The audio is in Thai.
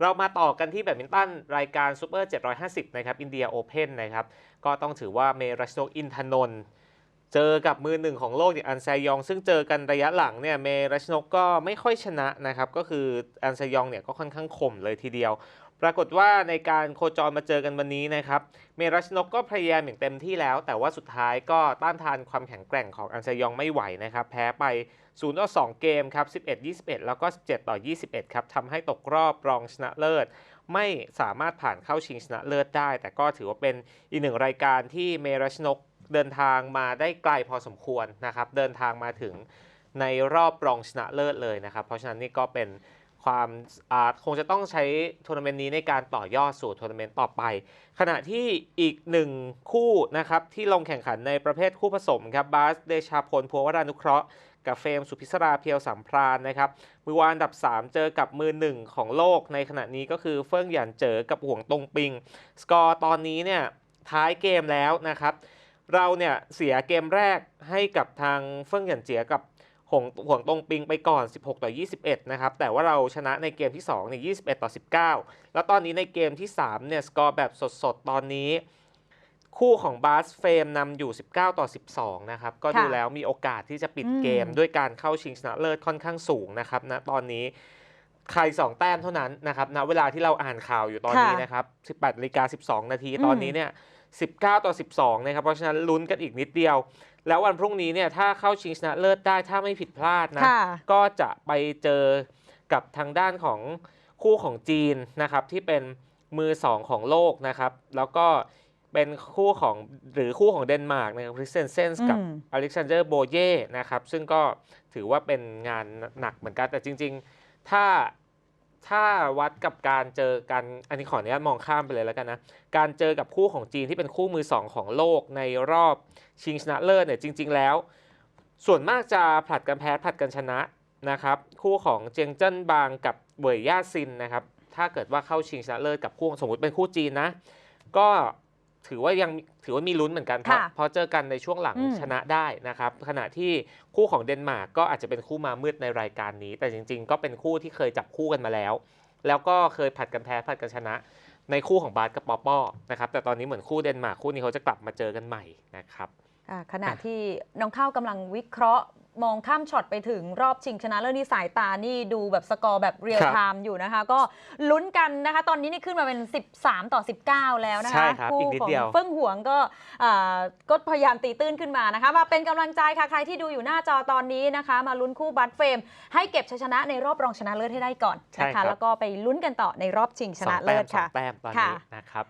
เรามาต่อกันที่แบดมินตันรายการซูเปอร์750 นะครับอินเดียโอเพนนะครับ ก็ต้องถือว่าเมรัชนกอินทนนท์ เจอกับมือหนึ่งของโลกอย่างอันแซยอง ซึ่งเจอกันระยะหลังเนี่ยเมรัชนกก็ไม่ค่อยชนะนะครับ ก็คืออันแซยองเนี่ยก็ค่อนข้างข่มเลยทีเดียว ปรากฏว่าในการโคจรมาเจอกันวันนี้นะครับ เมรัชนกก็พยายามอย่างเต็มที่แล้ว แต่ว่าสุดท้ายก็ต้านทานความแข็งแกร่งของอันเซยองไม่ไหวนะครับ แพ้ไป0ต่อ2เกมครับ11 21 แล้วก็ 17 ต่อ 21 ครับทำให้ตกรอบรองชนะเลิศ ไม่สามารถผ่านเข้าชิงชนะเลิศได้ แต่ก็ถือว่าเป็นอีกหนึ่งรายการที่เมรัชนก เดินทางมาได้ไกลพอสมควรนะครับ เดินทางมาถึงในรอบรองชนะเลิศเลยนะครับ เพราะฉะนั้นนี่ก็เป็นความคงจะต้องใช้ทัวร์นาเมนต์นี้ในการต่อยอดสู่ทัวร์นาเมนต์ต่อไป ขณะที่อีกหนึ่งคู่นะครับที่ลงแข่งขันในประเภทคู่ผสมครับบาสเดชาพลพัววรานุเคราะห์กับเฟมสุพิศราเพียวสัมพรานนะครับมือวางอันดับ 3 เจอกับมือหนึ่งของโลกในขณะนี้ก็คือเฟิ่งหยันเจอกับห่วงตงปิง สกอร์ตอนนี้เนี่ยท้ายเกมแล้วนะครับ เราเนี่ยเสียเกมแรกให้กับทางเฟิ่งหยันเจียกับห่วงห่วงตงปิงไปก่อน 16 ต่อ 21 นะครับ แต่ว่าเราชนะในเกมที่2เนี่ย21 ต่อ 19 แล้วตอนนี้ในเกมที่ 3 เนี่ย สกอร์แบบสดๆ ตอนนี้ คู่ของบาสเฟรมนำอยู่ 19 ต่อ 12 นะครับ ก็ดูค่ะแล้วมีโอกาสที่จะปิดอืมเกมด้วยการเข้าชิงชนะเลิศค่อนข้างสูงนะครับณตอนนี้ใคร 2 แต้มเท่านั้นนะครับณเวลาที่เราอ่านข่าวอยู่ตอนนี้ค่ะนะครับ 18นาฬิกา12 นาทีอืมตอนนี้เนี่ย 19 ต่อ 12 นะครับ เพราะฉะนั้นลุ้นกันอีกนิดเดียว แล้ววันพรุ่งนี้เนี่ยถ้าเข้าชิงชนะเลิศได้ถ้าไม่ผิดพลาดนะ ค่ะ ก็จะไปเจอกับทางด้านของคู่ของจีนนะครับ ที่เป็นมือ 2 ของโลกนะครับ แล้วก็เป็นคู่ของหรือคู่ของเดนมาร์กนะครับคริสเซนเซนส์กับ อืม อเล็กซานเดอร์โบเย่นะครับ ซึ่งก็ถือว่าเป็นงานหนักเหมือนกัน แต่จริง ๆ ถ้า ถ้าวัดกับการเจอกันอันนี้ขออนุญาตมองข้ามไปเลยแล้วกันนะ การเจอกับคู่ของจีนที่เป็นคู่มือ 2 ของโลกในรอบชิงชนะเลิศเนี่ยจริง ๆ แล้ว ส่วนมากจะผลัดกันแพ้ผลัดกันชนะนะครับ คู่ของเจียงเจิ้นบางกับเวยย่าซินนะครับ ถ้าเกิดว่าเข้าชิงชนะเลิศกับคู่สมมติเป็นคู่จีนนะ ก็ ถือว่ายังถือว่ามีลุ้นเหมือนกันเพราะค่ะเพราะเจอกันในช่วงหลังอืม ชนะได้นะครับ ขณะที่คู่ของเดนมาร์กก็อาจจะเป็นคู่มามืดในรายการนี้ แต่จริง ๆ ก็เป็นคู่ที่เคยจับคู่กันมาแล้ว แล้วก็เคยผัดกันแพ้ผัดกันชนะ ในคู่ของบาสกับปอปอนะครับแต่ตอนนี้เหมือนคู่เดนมาร์กคู่นี้เขาจะกลับมาเจอกันใหม่นะครับ อ่าขณะที่น้องข้าวกำลังวิเคราะห์ มองข้ามช็อตไปถึงรอบชิงชนะเลิศนี่สายตานี่ดูแบบสกอร์แบบเรียลครับไทม์อยู่นะคะ ก็ลุ้นกันนะคะ ตอนนี้นี่ขึ้นมาเป็น 13 ต่อ 19 แล้วนะใช่คะครับอีกนิดของเดียวเฟิ่งหวงก็อ่าก็พยายามตีตื้นขึ้นมานะคะ มาเป็นกำลังใจค่ะใครที่ดูอยู่หน้าจอตอนนี้นะคะ มาลุ้นคู่บัตเฟรม ให้เก็บชัยชนะในรอบรองชนะเลิศให้ได้ก่อนใช่นะครัคะบแล้วก็ไปลุ้นกันต่อในรอบชิงชสอนะงแต้เลิมศสอค่ะงแต้มตอนค่ะนี้นะครับ